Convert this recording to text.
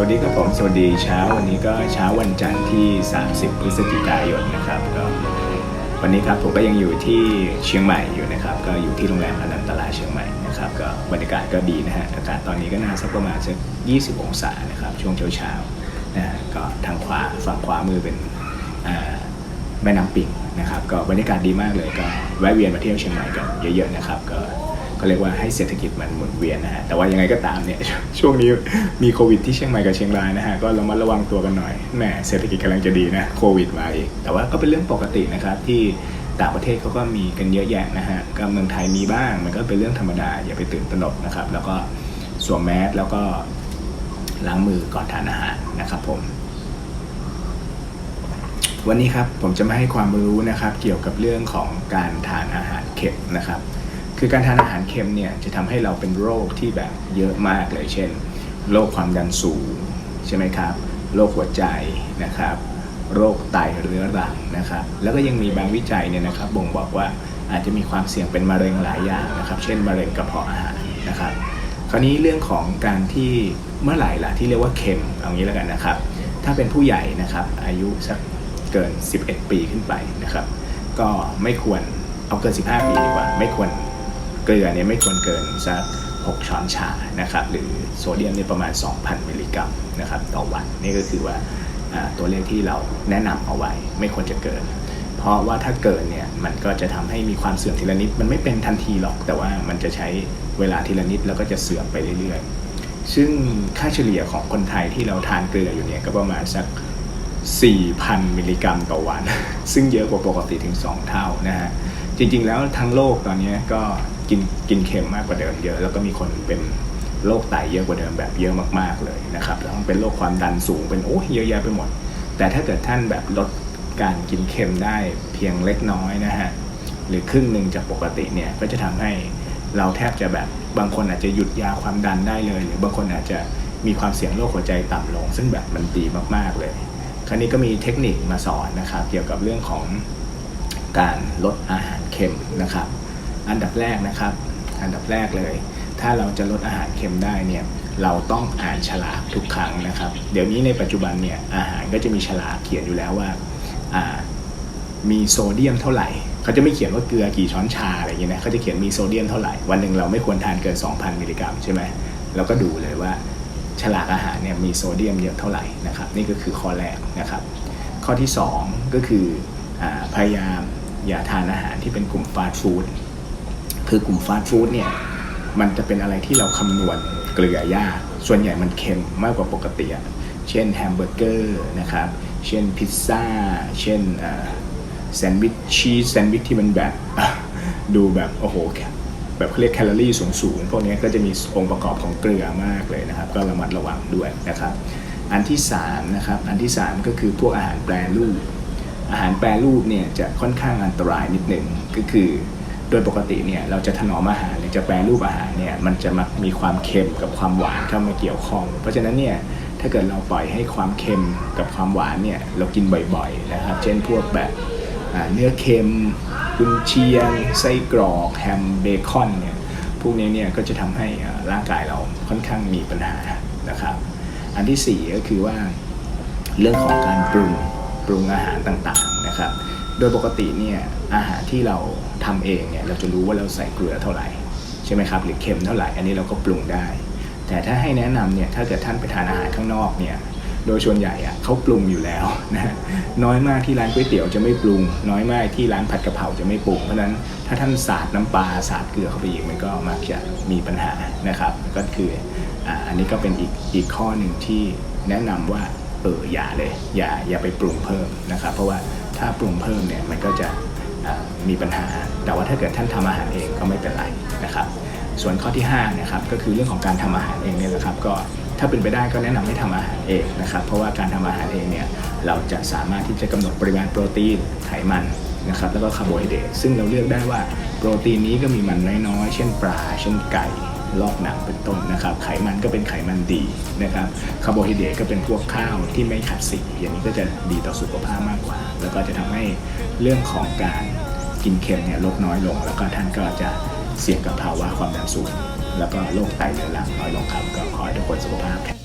วัสดีครับผม สวัสดีเช้าวันนี้ก็เช้าวันจันทร์ที่ 30 พฤศจิกายนนะครับก็วันนี้ครับผมก็ยังอยู่ที่เชียงใหม่อยู่นะครับ ก็อยู่ที่โรงแรมอนันตลาเชียงใหม่นะครับก็บรรยากาศก็ดีนะฮะอากาศตอนนี้ก็น่าสักประมาณสัก20 องศานะครับช่วงเช้าๆนะฮะก็ทางขวาฝั่งขวามือเป็นแม่น้ำปิงนะครับ ก็บรรยากาศดีมากเลยก็แวะเวียนมาเที่ยวเชียงใหม่กันเยอะๆนะครับก็ ก็เรียกว่าให้เศรษฐกิจมันหมุนเวียนนะฮะแต่ว่ายังไงก็ตามเนี่ยช่วงนี้มีโควิดที่เชียงใหม่กับเชียงรายนะฮะก็ระมัดระวังตัวกันหน่อยแหมเศรษฐกิจกำลังจะดีนะโควิดมาอีกแต่ว่าก็เป็นเรื่องปกตินะครับที่ต่างประเทศเขาก็มีกันเยอะแยะนะฮะก็เมืองไทยมีบ้าง มันก็เป็นเรื่องธรรมดาอย่าไปตื่นตระหนกนะครับ แล้วก็สวมแมสแล้วก็ล้างมือก่อนทานอาหารนะครับผม วันนี้ครับผมจะมาให้ความรู้นะครับ เกี่ยวกับเรื่องของการทานอาหารเค็มนะครับ คือการทานอาหารเค็มเนี่ยจะทำให้เราเป็นโรคที่แบบเยอะมากเลย เช่น โรคความดันสูงใช่ไหมครับ โรคหัวใจนะครับ โรคไตเรื้อรังนะครับ แล้วก็ยังมีบางวิจัยเนี่ยนะครับ บ่งบอกว่าอาจจะมีความเสี่ยงเป็นมะเร็งหลายอย่างนะครับ เช่นมะเร็งกระเพาะอาหารนะครับ คราวนี้เรื่องของการที่เมื่อไหร่ล่ะที่เรียกว่าเค็มเอางี้แล้วกันนะครับ ถ้าเป็นผู้ใหญ่นะครับอายุสักเกิน 11 ปีขึ้นไปนะครับ ก็ไม่ควรเอาเกิน 15 ปีดีกว่า ไม่ควร เกลือเนี่ยไม่ควรเกินสัก6ช้อนชานะครับหรือโซเดียมเนี่ยประมาณ 2,000 มิลลิกรัมนะครับต่อวันนี่ก็คือว่าตัวเลขที่เราแนะนำเอาไว้ไม่ควรจะเกิน เพราะว่าถ้าเกินเนี่ยมันก็จะทำให้มีความเสื่อมทีละนิด มันไม่เป็นทันทีหรอก แต่ว่ามันจะใช้เวลาทีละนิดแล้วก็จะเสื่อมไปเรื่อยๆ ซึ่งค่าเฉลี่ยของคนไทยที่เราทานเกลืออยู่เนี่ยก็ประมาณสัก 4,000 มิลลิกรัมต่อวัน ซึ่งเยอะกว่าปกติถึง 2 เท่านะฮะจริงๆแล้วทั้งโลกตอนนี้ก็ กินกินเค็มมากกว่าเดิมเยอะ แล้วก็มีคนเป็นโรคไตเยอะกว่าเดิมแบบเยอะมากๆเลยนะครับแล้วเป็นโรคความดันสูงเป็นโอ้เยอะแยะไปหมด แต่ถ้าเกิดท่านแบบลดการกินเค็มได้เพียงเล็กน้อยนะฮะหรือครึ่งหนึ่งจากปกติเนี่ยก็จะทำให้เราแทบจะแบบบางคนอาจจะหยุดยาความดันได้เลย หรือบางคนอาจจะมีความเสี่ยงโรคหัวใจต่ำลง ซึ่งแบบมันดีมากๆเลย คราวนี้ก็มีเทคนิคมาสอนนะครับ เกี่ยวกับเรื่องของการลดอาหารเค็มนะครับ อันดับแรกนะครับ อันดับแรกเลย ถ้าเราจะลดอาหารเค็มได้เนี่ยเราต้องอ่านฉลากทุกครั้งนะครับ เดี๋ยวนี้ในปัจจุบันเนี่ยอาหารก็จะมีฉลากเขียนอยู่แล้วว่าามีโซเดียมเท่าไหร่เขาจะไม่เขียนว่าเกลือกี่ช้อนชาอะไรอย่างเงี้ยนะเขาจะเขียนมีโซเดียมเท่าไหร่วันหนึ่งเราไม่ควรทานเกิน 2,000 มิลลิกรัมใช่ไหมเราก็ดูเลยว่าฉลากอาหารเนี่ยมีโซเดียมเยอะเท่าไหร่นะครับนี่ก็คือข้อแรกนะครับ ข้อที่ 2 ก็คืออพยายามอย่าทานอาหารที่เป็นกลุ่มฟาสต์ฟู้ด คือกลุ่มฟาสต์ฟู้ดเนี่ยมันจะเป็นอะไรที่เราคำนวณเกลือยาก ส่วนใหญ่มันเค็มมากกว่าปกติ เช่นแฮมเบอร์เกอร์นะครับ เช่นพิซซ่า เช่นแซนด์วิชชีสแซนด์วิชที่มันแบบดูแบบโอ้โหแบบเขาเรียกแคลอรี่สูงๆ พวกนี้ก็จะมีองค์ประกอบของเกลือมากเลยนะครับ ก็ระมัดระวังด้วยนะครับ อันที่3นะครับ อันที่ 3 ก็คือพวกอาหารแปรรูป อาหารแปรรูปเนี่ยจะค่อนข้างอันตรายนิดหนึ่งก็คือ โดยปกติเนี่ยเราจะถนอมอาหารหรือจะแปรรูปอาหารเนี่ยมันจะมักมีความเค็มกับความหวานเข้ามาเกี่ยวข้อง เพราะฉะนั้นเนี่ยถ้าเกิดเราปล่อยให้ความเค็มกับความหวานเนี่ยเรากินบ่อยๆนะครับ เช่นพวกแบบเนื้อเค็มกุนเชียงไส้กรอกแฮมเบคอนเนี่ยพวกนี้เนี่ยก็จะทำให้ร่างกายเราค่อนข้างมีปัญหานะครับ อันที่สี่ก็คือว่าเรื่องของการปรุงปรุงอาหารต่างๆนะครับ โดยปกติเนี่ยอาหารที่เราทำเองเนี่ยเราจะรู้ว่าเราใส่เกลือเท่าไหร่ใช่ไหมครับหรือเค็มเท่าไหร่อันนี้เราก็ปรุงได้ แต่ถ้าให้แนะนำเนี่ยถ้าเกิดท่านไปทานอาหารข้างนอกเนี่ยโดยส่วนใหญ่อะเขาปรุงอยู่แล้วนะน้อยมากที่ร้านก๋วยเตี๋ยวจะไม่ปรุง น้อยมากที่ร้านผัดกะเพราจะไม่ปรุงเพราะนั้นถ้าท่านสาดน้ำปลาสาดเกลือเข้าไปอีกมันก็มักจะมีปัญหานะครับก็คืออันนี้ก็เป็นอีกอีกข้อหนึ่งที่แนะนำว่าเอออย่าเลยอย่าอย่าไปปรุงเพิ่มนะครับ เพราะว่า ถ้าปรุงเพิ่มเนี่ยมันก็จะมีปัญหา แต่ว่าถ้าเกิดท่านทำอาหารเองก็ไม่เป็นไรนะครับ ส่วนข้อที่5นะครับก็คือเรื่องของการทำอาหารเองเนี่ยแหละครับ ก็ถ้าเป็นไปได้ก็แนะนำให้ทำอาหารเองนะครับ เพราะว่าการทำอาหารเองเนี่ยเราจะสามารถที่จะกำหนดปริมาณโปรตีนไขมันนะครับแล้วก็คาร์โบไฮเดรตซึ่งเราเลือกได้ว่าโปรตีนนี้ก็มีมันน้อยๆ เช่นปลา เช่นไก่ ลอกหนังเป็นต้นนะครับ ไขมันก็เป็นไขมันดีนะครับคาร์โบไฮเดรตก็เป็นพวกข้าวที่ไม่ขัดสีอย่างนี้ก็จะดีต่อสุขภาพมากกว่า แล้วก็จะทำให้เรื่องของการกินเค็มเนี่ยลดน้อยลง แล้วก็ท่านก็จะเสี่ยงกับภาวะความดันสูง แล้วก็โรคไตเรื้อรังน้อยลงครับก็ขอให้ทุกคนสุขภาพแข็ง